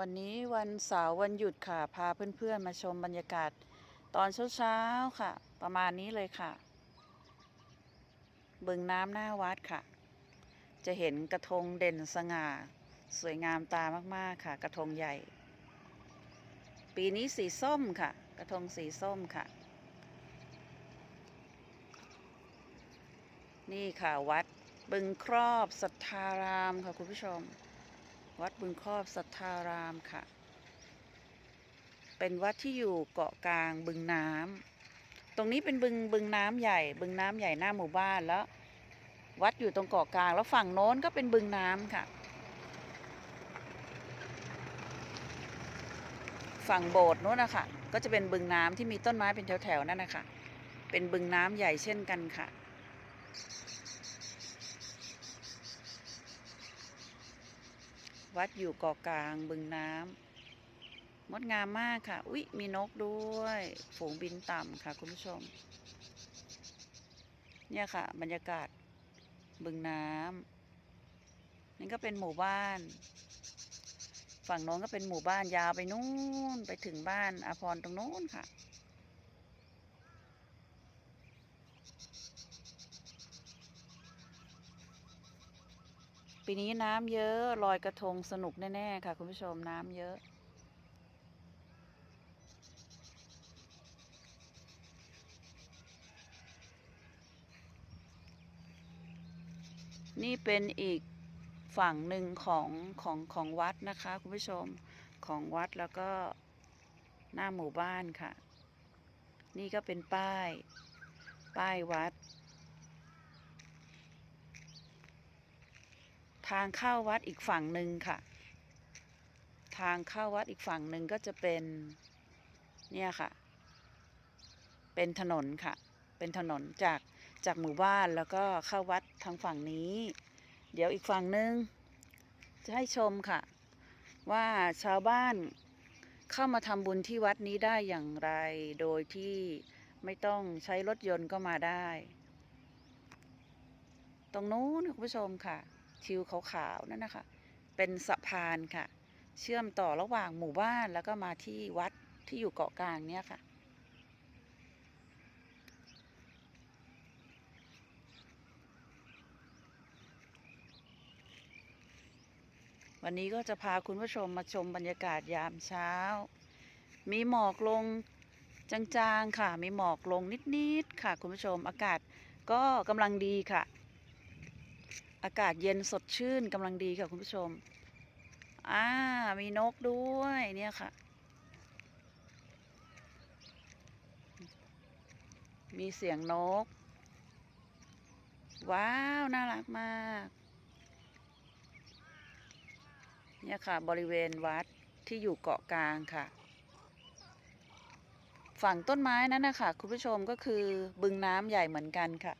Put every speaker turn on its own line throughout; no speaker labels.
วันนี้วันเสาร์วันหยุดค่ะ พาเพื่อนๆมาชมบรรยากาศ ตอนเช้าๆค่ะ ประมาณนี้เลยค่ะ บึงน้ำหน้าวัดค่ะ จะเห็นกระทงเด่นสง่า สวยงามตามากๆค่ะ กระทงใหญ่ ปีนี้สีส้มค่ะ กระทงสีส้มค่ะ นี่ค่ะวัดบึงครอบสัทธารามค่ะคุณผู้ชม วัดบึงครอบสัทธารามค่ะ เป็นวัดที่อยู่เกาะกลางบึงน้ำตรงนี้เป็นบึงบึงน้ำใหญ่ บึงน้ำใหญ่หน้าหมู่บ้านแล้ว วัดอยู่ตรงเกาะกลางแล้วฝั่งโน้นก็เป็นบึงน้ำค่ะ ฝั่งโบสถ์นู้นนะคะก็จะเป็นบึงน้ำที่มีต้นไม้เป็นแถวๆนั่นนะคะเป็นบึงน้ำใหญ่เช่นกันค่ะ วัดอยู่เกาะกลางบึงน้ำงดงามมากค่ะ อุ๊ย มีนกด้วย ฝูงบินต่ำค่ะ คุณผู้ชม เนี่ยค่ะ บรรยากาศบึงน้ำนี่ก็เป็นหมู่บ้าน ฝั่งโน้นก็เป็นหมู่บ้านยาวไปนู่นไปถึงบ้านอาพรตรงโน้นค่ะ ปีนี้น้ำเยอะลอยกระทงสนุกแน่ ๆ ค่ะ คุณผู้ชมน้ำเยอะ นี่เป็นอีกฝั่งหนึ่งของของของวัดนะคะ คุณผู้ชมของวัดแล้วก็หน้าหมู่บ้านค่ะ นี่ก็เป็นป้าย ป้ายวัด ทางเข้าวัดอีกฝั่งหนึ่งค่ะ ทางเข้าวัดอีกฝั่งหนึ่งก็จะเป็นเนี่ยค่ะ เป็นถนนค่ะ เป็นถนนจากจากหมู่บ้านแล้วก็เข้าวัดทางฝั่งนี้ เดี๋ยวอีกฝั่งหนึ่งจะให้ชมค่ะ ว่าชาวบ้านเข้ามาทำบุญที่วัดนี้ได้อย่างไร โดยที่ไม่ต้องใช้รถยนต์ก็มาได้ ตรงนู้นคุณผู้ชมค่ะ ทิวขาวๆนั่นนะคะ เป็นสะพานค่ะ เชื่อมต่อระหว่างหมู่บ้านแล้วก็มาที่วัดที่อยู่เกาะกลางเนี่ยค่ะ วันนี้ก็จะพาคุณผู้ชมมาชมบรรยากาศยามเช้า มีหมอกลงจางๆค่ะ มีหมอกลงนิด ๆ ค่ะ คุณผู้ชมอากาศก็กำลังดีค่ะ อากาศเย็นสดชื่นกำลังดีค่ะคุณผู้ชม อ่า มีนกด้วยเนี่ยค่ะ มีเสียงนก ว้าว น่ารักมาก เนี่ยค่ะ บริเวณวัดที่อยู่เกาะกลางค่ะ ฝั่งต้นไม้นั้นนะคะคุณผู้ชมก็คือบึงน้ำใหญ่เหมือนกันค่ะ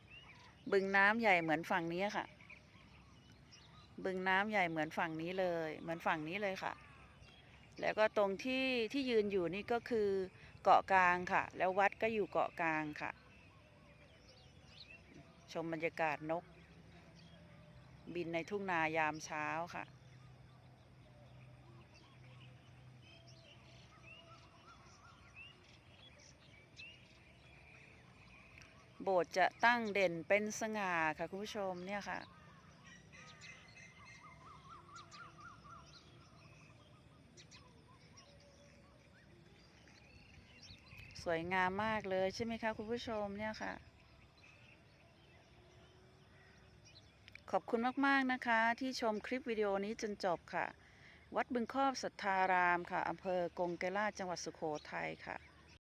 บึงน้ำใหญ่เหมือนฝั่งนี้ค่ะ บึงน้ำใหญ่เหมือนฝั่งนี้เลย เหมือนฝั่งนี้เลยค่ะ แล้วก็ตรงที่ที่ยืนอยู่นี่ก็คือเกาะกลางค่ะ แล้ววัดก็อยู่เกาะกลางค่ะ ชมบรรยากาศนก บินในทุ่งนายามเช้าค่ะ โบสถ์จะตั้งเด่นเป็นสง่าค่ะคุณผู้ชมเนี่ยค่ะ สวยงามมากเลยใช่ไหมคะคุณผู้ชมเนี่ยค่ะ ขอบคุณมาก ๆ นะคะ ที่ชมคลิปวิดีโอนี้จนจบค่ะ วัดบึงครอบสัทธารามค่ะอำเภอกงเกล่าจังหวัดสุโขทัยค่ะ